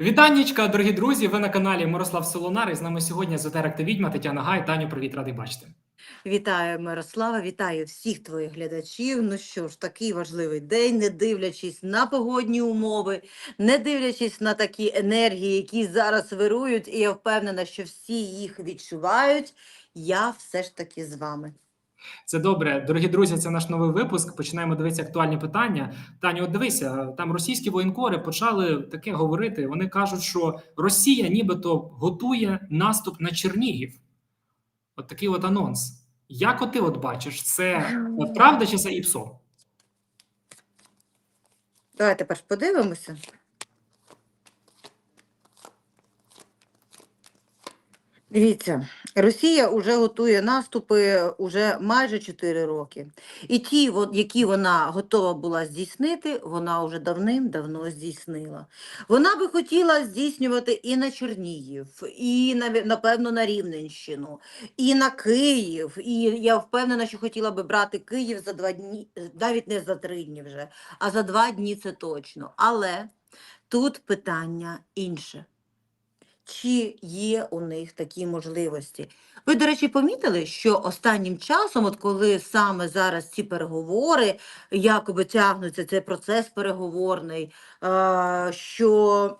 Вітаннячка, дорогі друзі! Ви на каналі Мирослав Солонар. І з нами сьогодні езотерик та відьма Тетяна Гай. Таню, привіт, радий бачити. Вітаю, Мирослава, вітаю всіх твоїх глядачів. Ну що ж, такий важливий день, не дивлячись на погодні умови, не дивлячись на такі енергії, які зараз вирують, і я впевнена, що всі їх відчувають. Я все ж таки з вами. Це добре, дорогі друзі. Це наш новий випуск. Починаємо дивитися актуальні питання. Таню, от дивися, там російські воєнкори почали таке говорити. Вони кажуть, що Росія нібито готує наступ на Чернігів. От такий от анонс. Як от ти от бачиш, це правда чи це ІПСО? Давайте перш подивимося. Дивіться, Росія вже готує наступи уже майже 4 роки. І ті, які вона готова була здійснити, вона вже давним-давно здійснила. Вона би хотіла здійснювати і на Чернігів, і наві- напевно на Рівненщину, і на Київ. І я впевнена, що хотіла би брати Київ за два дні, навіть не за три дні вже, а за два дні це точно. Але тут питання інше. Чи є у них такі можливості? Ви, до речі, помітили, що останнім часом, от коли саме зараз ці переговори якоби тягнуться, цей процес переговорний, що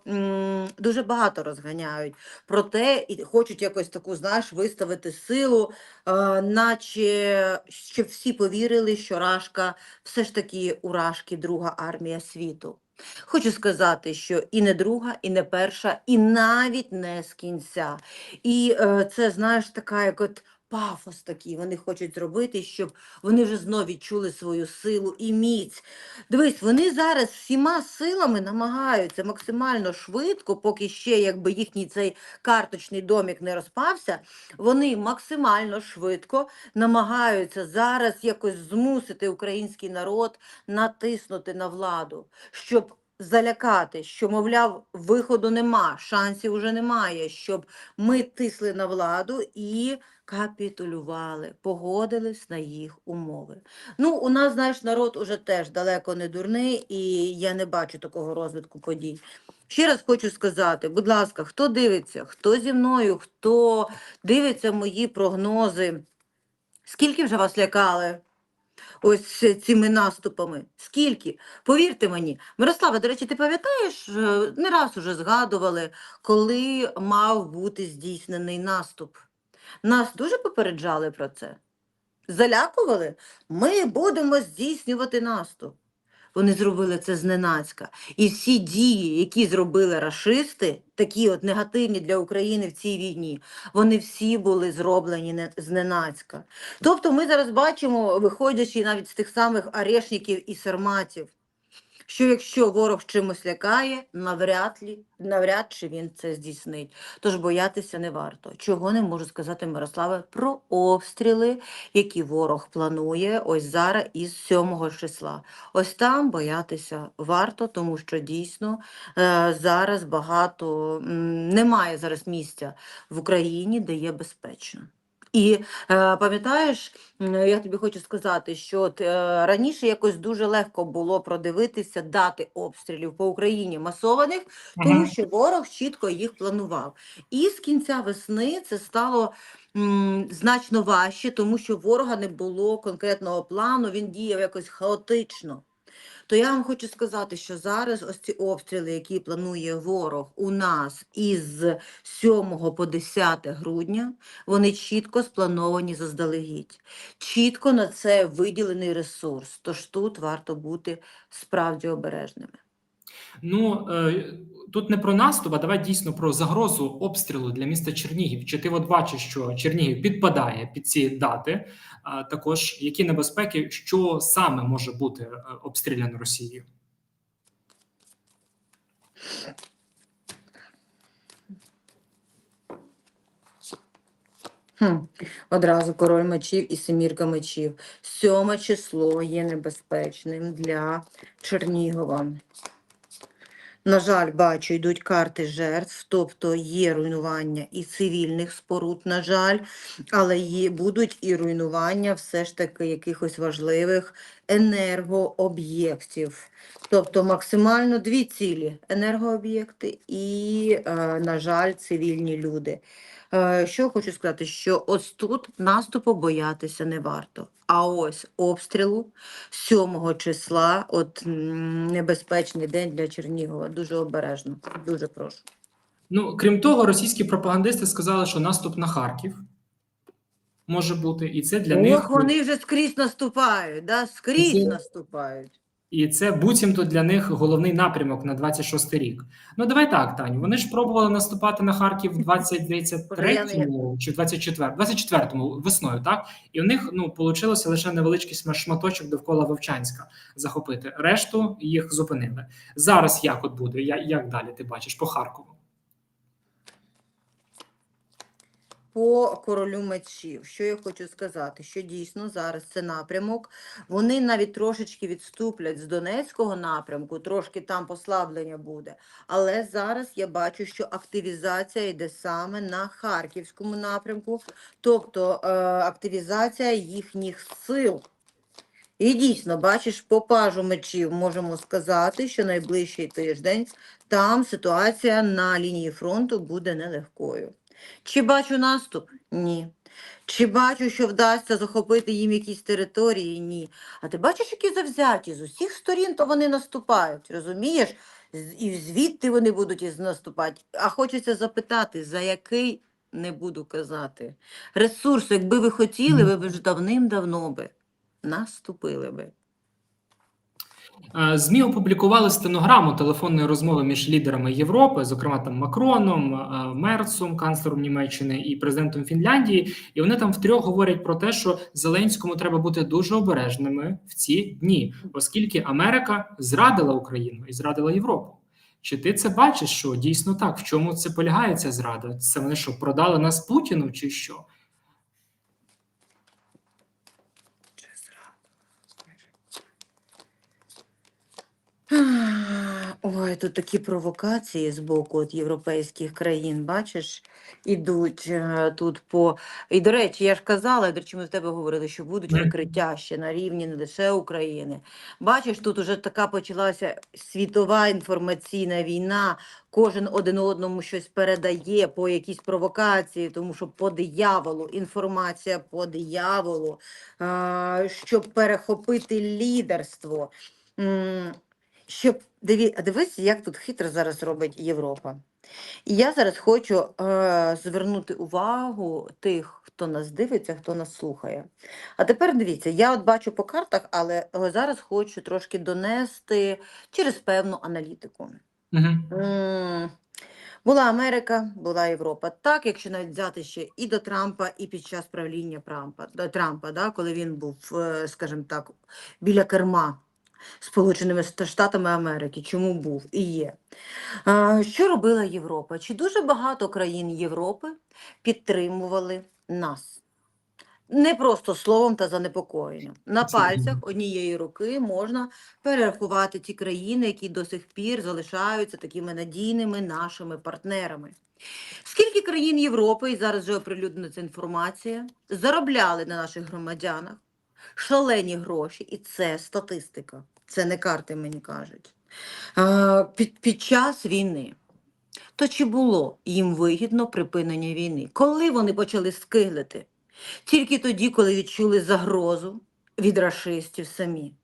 дуже багато розганяють про те, і хочуть якось таку, знаєш, виставити силу, наче щоб всі повірили, що Рашка все ж таки у Рашки друга армія світу. Хочу сказати, що і не друга, і не перша, і навіть не з кінця. І е, це, знаєш, така як от пафос такий. Вони хочуть зробити, щоб вони вже знов відчули свою силу і міць. Дивись, вони зараз всіма силами намагаються максимально швидко, поки ще якби їхній цей карточний домік не розпався, вони максимально швидко намагаються зараз якось змусити український народ натиснути на владу, щоб залякати, що, мовляв, виходу нема, шансів уже немає, щоб ми тисли на владу і капітулювали, погодились на їх умови. Ну, у нас, знаєш, народ уже теж далеко не дурний, і я не бачу такого розвитку подій. Ще раз хочу сказати, будь ласка, хто дивиться, хто зі мною, хто дивиться мої прогнози, скільки вже вас лякали? ось цими наступами. Скільки? Повірте мені. Мирослава, до речі, ти пам'ятаєш, е, не раз уже згадували, коли мав бути здійснений наступ. Нас дуже попереджали про це. Залякували? Ми будемо здійснювати наступ. Вони зробили це зненацька. І всі дії, які зробили рашисти, такі от негативні для України в цій війні, вони всі були зроблені зненацька. Тобто ми зараз бачимо, виходячи навіть з тих самих арешників і сарматів, що якщо ворог чимось лякає, навряд, лі, навряд чи він це здійснить. Тож боятися не варто. Чого не можу сказати Мирославе про обстріли, які ворог планує ось зараз із 7 числа. Ось там боятися варто, тому що дійсно е, зараз багато немає зараз місця в Україні, де є безпечно. І е, пам'ятаєш, я тобі хочу сказати, що от, е, раніше якось дуже легко було продивитися дати обстрілів по Україні масованих, тому що ворог чітко їх планував. І з кінця весни це стало м, значно важче, тому що ворога не було конкретного плану, він діяв якось хаотично. То я вам хочу сказати, що зараз ось ці обстріли, які планує ворог у нас із 7 по 10 грудня, вони чітко сплановані заздалегідь. Чітко на це виділений ресурс. Тож тут варто бути справді обережними. Ну е, тут не про наступ, а давай дійсно про загрозу обстрілу для міста Чернігів. Чи ти от бачиш, що Чернігів підпадає під ці дати? А також які небезпеки, що саме може бути е, обстріляно Росією? Хм. Одразу король мечів і семірка мечів. Сьоме число є небезпечним для Чернігова. На жаль, бачу, йдуть карти жертв, тобто є руйнування і цивільних споруд, на жаль, але є, будуть і руйнування все ж таки якихось важливих енергооб'єктів. Тобто максимально дві цілі: енергооб'єкти і, е, на жаль, цивільні люди. Е, Що хочу сказати, що ось тут наступу боятися не варто. А ось обстрілу 7 числа, от небезпечний день для Чернігова. Дуже обережно. Дуже прошу. Ну, крім того, російські пропагандисти сказали, що наступ на Харків може бути, і це для Ох, них вони вже скрізь наступають, да? скрізь Це- наступають. І це буцімто для них головний напрямок на 26 рік. Ну давай так, Таню. Вони ж пробували наступати на Харків в 23-му чи 24 24-му весною, так? І в них ну вийшло лише невеличкий шматочок довкола Вовчанська захопити. Решту їх зупинили. Зараз як от буде? Я- Як далі ти бачиш по Харкову? По королю мечів, що я хочу сказати, що дійсно зараз це напрямок. Вони навіть трошечки відступлять з Донецького напрямку, трошки там послаблення буде. Але зараз я бачу, що активізація йде саме на Харківському напрямку, тобто е, активізація їхніх сил. І дійсно, бачиш, по пажу мечів можемо сказати, що найближчий тиждень там ситуація на лінії фронту буде нелегкою. Чи бачу наступ? Ні. Чи бачу, що вдасться захопити їм якісь території? Ні. А ти бачиш, які завзяті з усіх сторін, то вони наступають, розумієш? І звідти вони будуть із наступати. А хочеться запитати, за який не буду казати. Ресурс, якби ви хотіли, ви б ж давним-давно би наступили би. Е, ЗМІ опублікували стенограму телефонної розмови між лідерами Європи, зокрема там Макроном, е, Мерцом, канцлером Німеччини і президентом Фінляндії. І вони там втрьох говорять про те, що Зеленському треба бути дуже обережними в ці дні, оскільки Америка зрадила Україну і зрадила Європу. Чи ти це бачиш, що дійсно так? В чому це полягає ця зрада? Це вони що продали нас Путіну, чи що? Ой, тут такі провокації з боку от європейських країн, бачиш, ідуть е, тут по. І, до речі, я ж казала, до речі, ми з тебе говорили, що будуть викриття ще на рівні не лише України. Бачиш, тут уже така почалася світова інформаційна війна. Кожен один одному щось передає по якійсь провокації, тому що по дияволу, інформація по дияволу, щоб перехопити лідерство. Щоб дивись, як тут хитро зараз робить Європа. І я зараз хочу е, звернути увагу тих, хто нас дивиться, хто нас слухає. А тепер дивіться, я от бачу по картах, але зараз хочу трошки донести через певну аналітику. Угу. Була Америка, була Європа. Так, якщо навіть взяти ще і до Трампа, і під час правління Трампа, до Трампа да, коли він був, е, скажімо так, біля керма Сполученими Штатами Америки. Чому був і є? Що робила Європа? Чи дуже багато країн Європи підтримували нас? Не просто словом та занепокоєнням. На пальцях однієї руки можна перерахувати ті країни, які до сих пір залишаються такими надійними нашими партнерами. Скільки країн Європи, і зараз вже оприлюднена ця інформація, заробляли на наших громадянах шалені гроші, і це статистика, це не карти, мені кажуть. Під, під час війни. То чи було їм вигідно припинення війни? Коли вони почали скиглити? Тільки тоді, коли відчули загрозу від рашистів самі.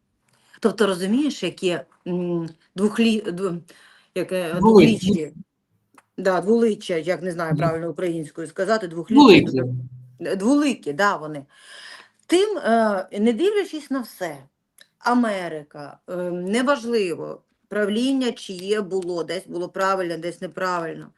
Тобто, розумієш, яке м, двохлі, дв- яке да, дволиччя, як не знаю правильно українською сказати, двохліччя. Великі. Е, да, вони. Тим, е, не дивлячись на все, Америка, е, неважливо, правління чиє було, десь було правильно, десь неправильно,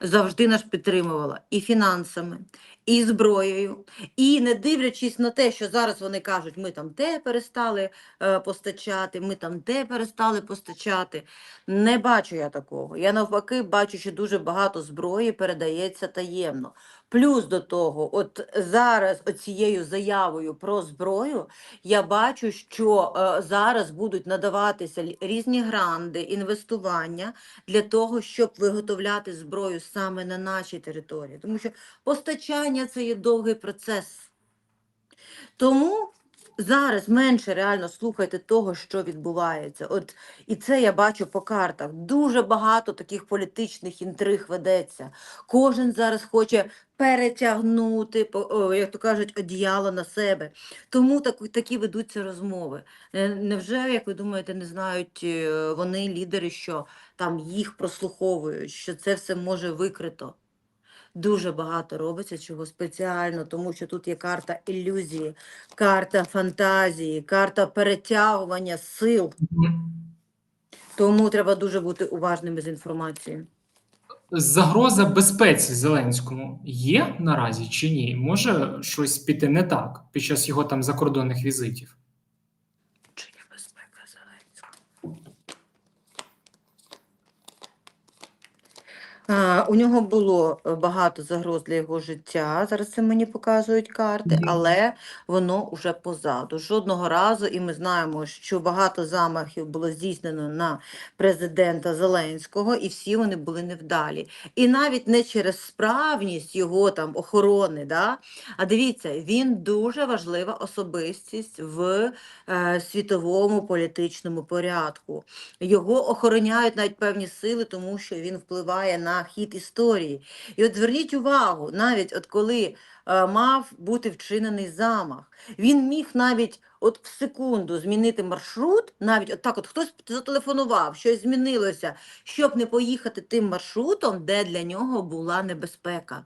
завжди нас підтримувала і фінансами, і зброєю, і не дивлячись на те, що зараз вони кажуть, ми там те перестали е, постачати, ми там те перестали постачати. Не бачу я такого. Я навпаки бачу, що дуже багато зброї передається таємно. Плюс до того, от зараз оцією заявою про зброю я бачу, що е, зараз будуть надаватися різні гранди, інвестування для того, щоб виготовляти зброю саме на нашій території. Тому що постачання це є довгий процес. Тому зараз менше реально слухайте того, що відбувається. От і це я бачу по картах. Дуже багато таких політичних інтриг ведеться. Кожен зараз хоче перетягнути, як то кажуть, одіяло на себе. Тому так, такі ведуться розмови. Е, Невже, як ви думаєте, не знають е, вони, лідери, що там їх прослуховують, що це все може викрито? Дуже багато робиться чого спеціально, тому що тут є карта ілюзії, карта фантазії, карта перетягування сил. Тому треба дуже бути уважними з інформацією. Загроза безпеці Зеленському є наразі чи ні? Може щось піти не так під час його там закордонних візитів? Чи є безпека Зеленського? А, у нього було е, багато загроз для його життя. Зараз це мені показують карти, але воно вже позаду. Жодного разу, і ми знаємо, що багато замахів було здійснено на президента Зеленського, і всі вони були невдалі. І навіть не через справність його там охорони, да? а дивіться, він дуже важлива особистість в е, світовому політичному порядку. Його охороняють навіть певні сили, тому що він впливає на хід історії. І от зверніть увагу, навіть от коли е, мав бути вчинений замах, він міг навіть от в секунду змінити маршрут, навіть от так, от хтось зателефонував, щось змінилося, щоб не поїхати тим маршрутом, де для нього була небезпека.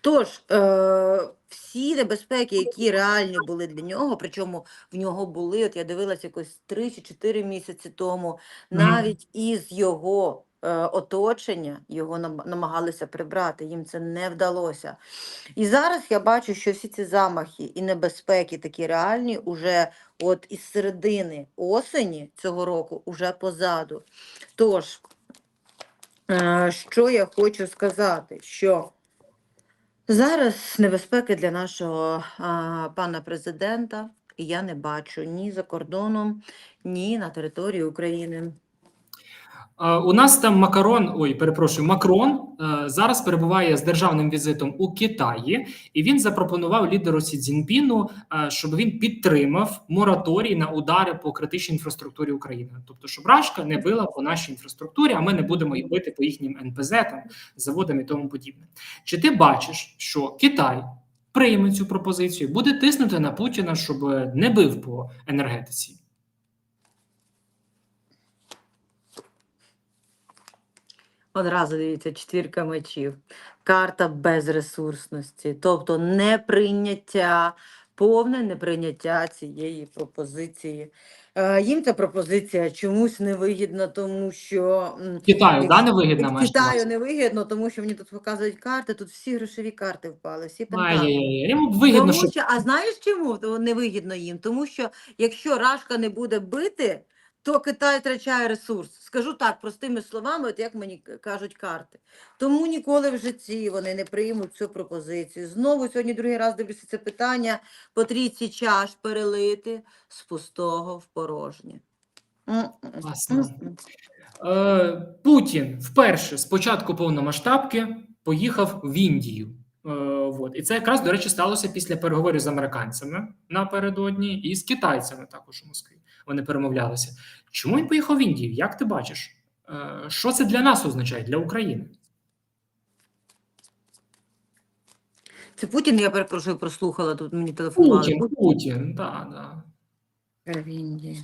Тож, е, всі небезпеки, які реальні були для нього, причому в нього були, от я дивилася якось 3 чи 4 місяці тому, навіть із його оточення його намагалися прибрати, їм це не вдалося. І зараз я бачу, що всі ці замахи і небезпеки такі реальні уже от із середини осені цього року уже позаду. Тож, е, що я хочу сказати, що зараз небезпеки для нашого пана президента я не бачу ні за кордоном, ні на території України. У нас там Макарон, ой, перепрошую, Макрон е, зараз перебуває з державним візитом у Китаї, і він запропонував лідеру Сі Цзіньпіну, е, щоб він підтримав мораторій на удари по критичній інфраструктурі України. Тобто, щоб Рашка не била по нашій інфраструктурі, а ми не будемо їх бити по їхнім НПЗ, там заводам і тому подібне. Чи ти бачиш, що Китай прийме цю пропозицію, буде тиснути на Путіна, щоб не бив по енергетиці? Одразу дивіться, четвірка мечів, карта безресурсності, тобто неприйняття, повне неприйняття цієї пропозиції. Е, їм ця пропозиція чомусь невигідна, тому що Китаю, да, невигідна? Китаю невигідно, тому що мені тут показують карти, тут всі грошові карти впали, всі вигідно, Тому що, а знаєш чому невигідно їм? Тому що якщо Рашка не буде бити, то Китай втрачає ресурс. Скажу так, простими словами, от як мені кажуть карти. Тому ніколи в житті вони не приймуть цю пропозицію. Знову сьогодні другий раз дивлюся це питання по трійці чаш перелити з пустого в порожнє. М-м. Класно. М-м. Е, Путін вперше з початку повномасштабки поїхав в Індію. Е, от. І це якраз, до речі, сталося після переговорів з американцями напередодні і з китайцями також у Москві. Вони перемовлялися. Чому він поїхав в Індію? Як ти бачиш? Е, Що це для нас означає, для України? Це Путін, я перепрошую, прослухала, тут мені телефонували. Путін, Путін, так, да. В Індії.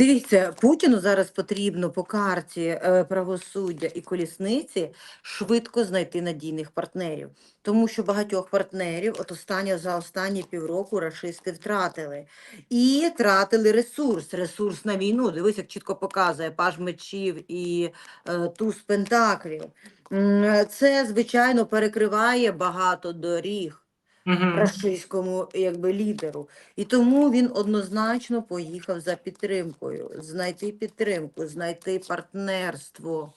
Дивіться, Путіну зараз потрібно по карті е, правосуддя і колісниці швидко знайти надійних партнерів, тому що багатьох партнерів от останнє за останні півроку рашисти втратили і тратили ресурс, ресурс на війну. Дивись, як чітко показує паж мечів і е, туз пентаклів. Це звичайно перекриває багато доріг Угу. рашистському якби лідеру. І тому він однозначно поїхав за підтримкою, знайти підтримку, знайти партнерство.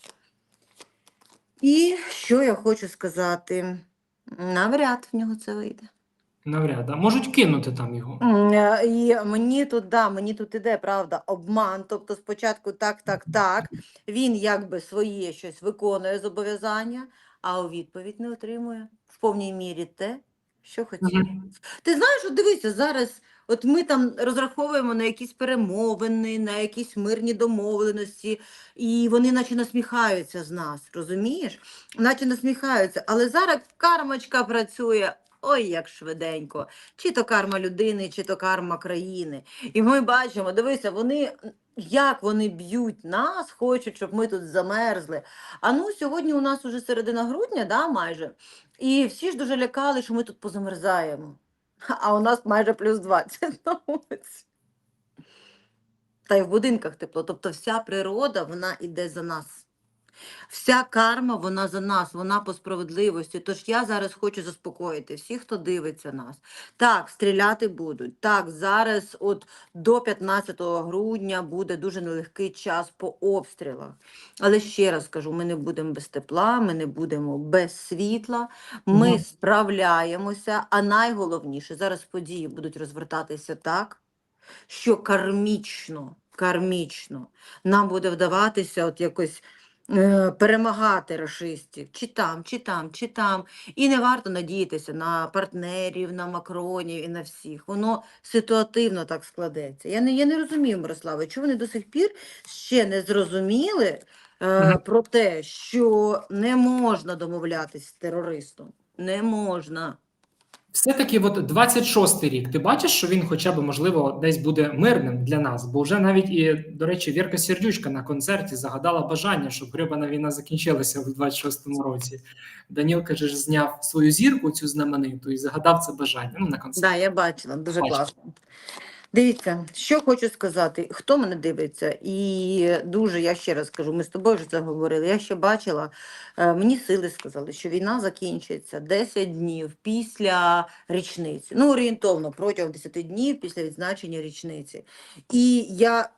І що я хочу сказати? Навряд в нього це вийде. Навряд. А можуть кинути там його. І мені тут, да, мені тут іде, правда, обман. Тобто спочатку так, так, так. Він якби своє щось виконує зобов'язання, а у відповідь не отримує в повній мірі те, що хотів. Мгм. Ти знаєш, от дивися, зараз От ми там розраховуємо на якісь перемовини, на якісь мирні домовленості, і вони наче насміхаються з нас, розумієш? Наче насміхаються. Але зараз кармочка працює. Ой, як швиденько. Чи то карма людини, чи то карма країни. І ми бачимо, дивися, вони як вони б'ють нас, хочуть, щоб ми тут замерзли. А ну сьогодні у нас уже середина грудня, да, майже. І всі ж дуже лякали, що ми тут позамерзаємо. А у нас майже плюс 20 на вулиці. Та й в будинках тепло. Тобто вся природа, вона іде за нас. Вся карма, вона за нас, вона по справедливості. Тож я зараз хочу заспокоїти всіх, хто дивиться нас. Так, стріляти будуть. Так, зараз от до 15 грудня буде дуже нелегкий час по обстрілах. Але ще раз кажу, ми не будемо без тепла, ми не будемо без світла, ми Мгм. справляємося. А найголовніше, зараз події будуть розвертатися так, що кармічно, кармічно нам буде вдаватися от якось перемагати рашистів, чи там, чи там, чи там. І не варто надіятися на партнерів, на Макронів і на всіх. Воно ситуативно так складеться. Я не, я не розумію, Мирославе, чому вони до сих пір ще не зрозуміли е, про те, що не можна домовлятись з терористом. Не можна. Все-таки от 26-й рік, ти бачиш, що він хоча б, можливо, десь буде мирним для нас, бо вже навіть і, до речі, Вірка Сердючка на концерті загадала бажання, щоб грибана війна закінчилася в 26-му році. Даніл каже, зняв свою зірку, цю знамениту, і загадав це бажання. Ну, на концерті. Да, я бачила, дуже Бачила. класно. Дивіться, що хочу сказати, хто мене дивиться, і дуже, я ще раз кажу, ми з тобою вже це говорили. Я ще бачила, е, мені сили сказали, що війна закінчиться 10 днів після річниці. Ну, орієнтовно, протягом 10 днів після відзначення річниці. І я,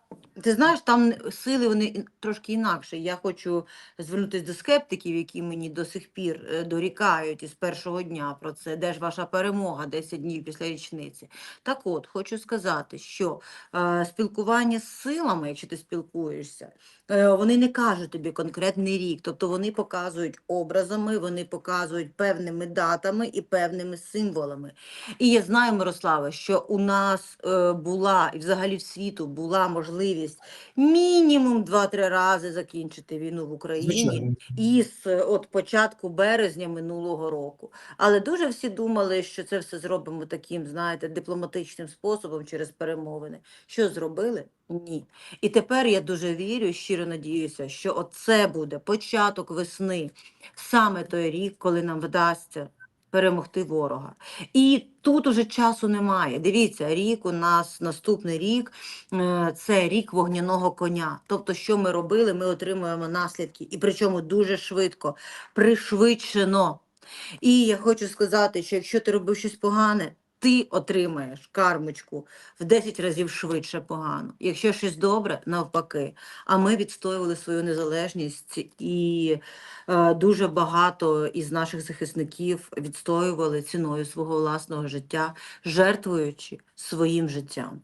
ти знаєш, там сили вони трошки інакше. Я хочу звернутися до скептиків, які мені до сих пір е, дорікають із першого дня про це. Де ж ваша перемога 10 днів після річниці? Так от, хочу сказати, що е, спілкування з силами, якщо ти спілкуєшся, вони не кажуть тобі конкретний рік, тобто вони показують образами, вони показують певними датами і певними символами. І я знаю, Мирославе, що у нас е, була і взагалі в світу була можливість мінімум 2-3 рази закінчити війну в Україні із е, от початку березня минулого року. Але дуже всі думали, що це все зробимо таким, знаєте, дипломатичним способом через перемовини. Що зробили? Ні. І тепер я дуже вірю, і щиро надіюся, що оце буде початок весни, саме той рік, коли нам вдасться перемогти ворога. І тут уже часу немає. Дивіться, рік у нас наступний рік е, це рік вогняного коня. Тобто, що ми робили, ми отримуємо наслідки, і причому дуже швидко, пришвидшено. І я хочу сказати, що якщо ти робив щось погане, ти отримаєш кармочку в 10 разів швидше погано. Якщо щось добре, навпаки. А ми відстоювали свою незалежність, і е, дуже багато із наших захисників відстоювали ціною свого власного життя, жертвуючи своїм життям.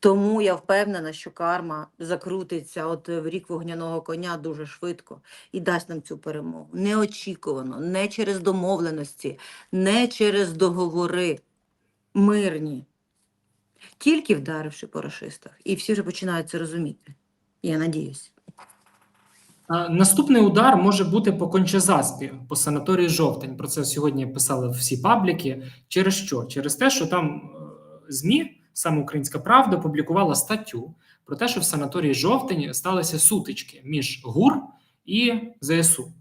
Тому я впевнена, що карма закрутиться от в рік вогняного коня дуже швидко і дасть нам цю перемогу. Неочікувано, не через домовленості, не через договори мирні, тільки вдаривши по рашистах. І всі вже починають це розуміти. Я надіюсь. Наступний удар може бути по кончезаспі, по санаторії жовтень. Про це сьогодні писали всі пабліки. Через що? Через те, що там е, ЗМІ, саме Українська Правда, публікувала статтю про те, що в санаторії жовтень сталися сутички між ГУР і ЗСУ.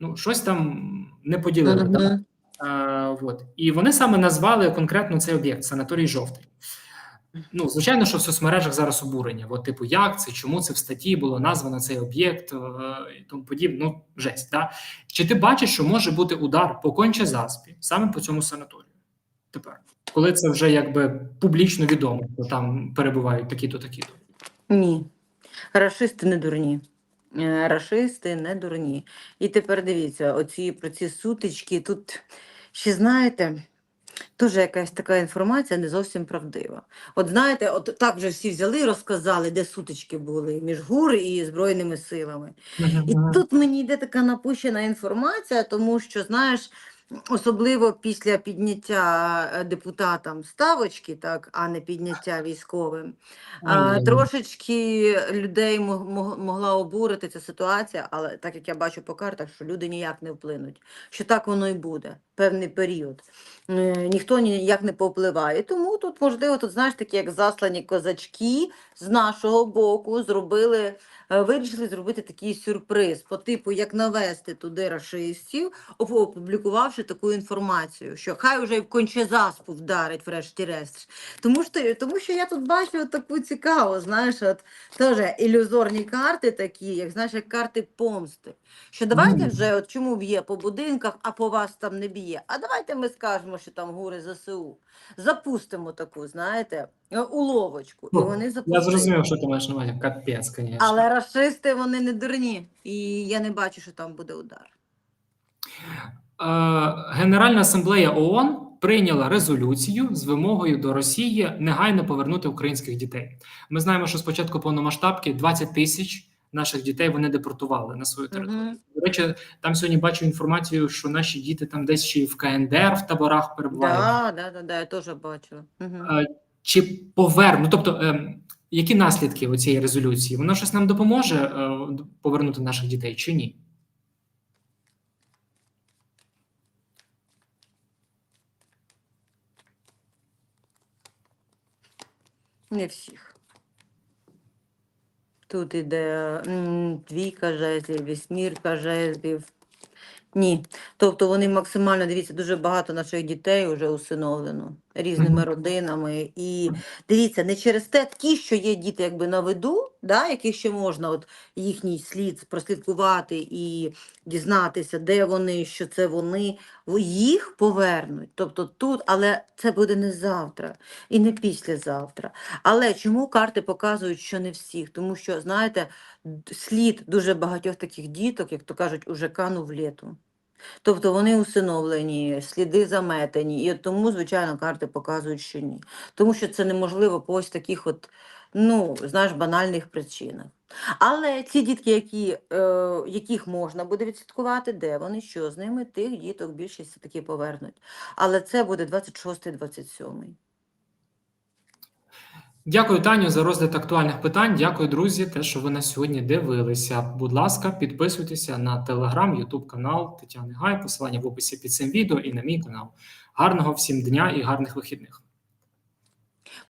Ну, щось там не поділили. да? Мгм. От. І вони саме назвали конкретно цей об'єкт санаторій жовтень. Ну, звичайно, що в соцмережах зараз обурення. От, типу, як це, чому це в статті було названо цей об'єкт е, і тому подібне. Ну, жесть. Да? Чи ти бачиш, що може бути удар по конче заспі саме по цьому санаторію? Тепер, коли це вже якби публічно відомо, що там перебувають такі-то, такі-то. Ні. Рашисти не дурні. Е, Рашисти не дурні. І тепер дивіться, оці про ці сутички тут ще знаєте. Теж якась така інформація не зовсім правдива. От знаєте, от так вже всі взяли і розказали, де сутички були між ГУР і Збройними силами. І тут мені йде така напущена інформація, тому що, знаєш, особливо після підняття е, депутатам ставочки, так, а не підняття військовим. А, трошечки людей мог- мог- могла обурити ця ситуація, але так як я бачу по картах, що люди ніяк не вплинуть, що так воно і буде певний період. Е, Ніхто ніяк не повпливає. Тому тут, можливо, тут знаєш такі, як заслані козачки з нашого боку зробили. Е, Вирішили зробити такий сюрприз по типу, як навести туди рашистів, оп- опублікувавши таку інформацію, що хай вже й в кончезаспу вдарить врешті-решт. Тому що, тому що я тут бачу таку цікаву, знаєш, от теж ілюзорні карти такі, як знаєш, як карти помсти. Що давайте вже, от чому б'є по будинках, а по вас там не б'є. А давайте ми скажемо, що там гури ЗСУ. Запустимо таку, знаєте, уловочку. І Ну, вони Я зрозумів, що ти маєш на увазі. Капець, звісно. Але расисти вони не дурні. І я не бачу, що там буде удар. Е, Генеральна асамблея ООН прийняла резолюцію з вимогою до Росії негайно повернути українських дітей. Ми знаємо, що спочатку повномасштабки 20 тисяч наших дітей вони депортували на свою територію. Мгм. До речі, там сьогодні бачу інформацію, що наші діти там десь ще й в КНДР в таборах перебувають. Да, да, да, да, я теж бачила. Мгм. Е, Чи поверну? Тобто, ем, які наслідки у цієї резолюції? Воно щось нам допоможе е, повернути наших дітей чи ні? Не всіх. Тут іде двійка жезлів, вісьмірка жезлів. Ні. Тобто вони максимально, дивіться, дуже багато наших дітей вже усиновлено різними родинами. І дивіться, не через те, ті, що є діти якби на виду, да, яких ще можна от їхній слід прослідкувати і дізнатися, де вони, що це вони, їх повернуть. Тобто тут, але це буде не завтра і не післязавтра. Але чому карти показують, що не всіх? Тому що, знаєте, слід дуже багатьох таких діток, як то кажуть, уже канув в літу. Тобто вони усиновлені, сліди заметені, і тому, звичайно, карти показують, що ні. Тому що це неможливо по ось таких от, ну, знаєш, банальних причинах. Але ці дітки, які, е, яких можна буде відслідкувати, де вони, що з ними, тих діток більшість все-таки повернуть. Але це буде 26-27. Дякую, Таню, за розгляд актуальних питань. Дякую, друзі, те, що ви нас сьогодні дивилися. Будь ласка, підписуйтеся на телеграм, Ютуб канал Тетяни Гай, посилання в описі під цим відео і на мій канал. Гарного всім дня і гарних вихідних.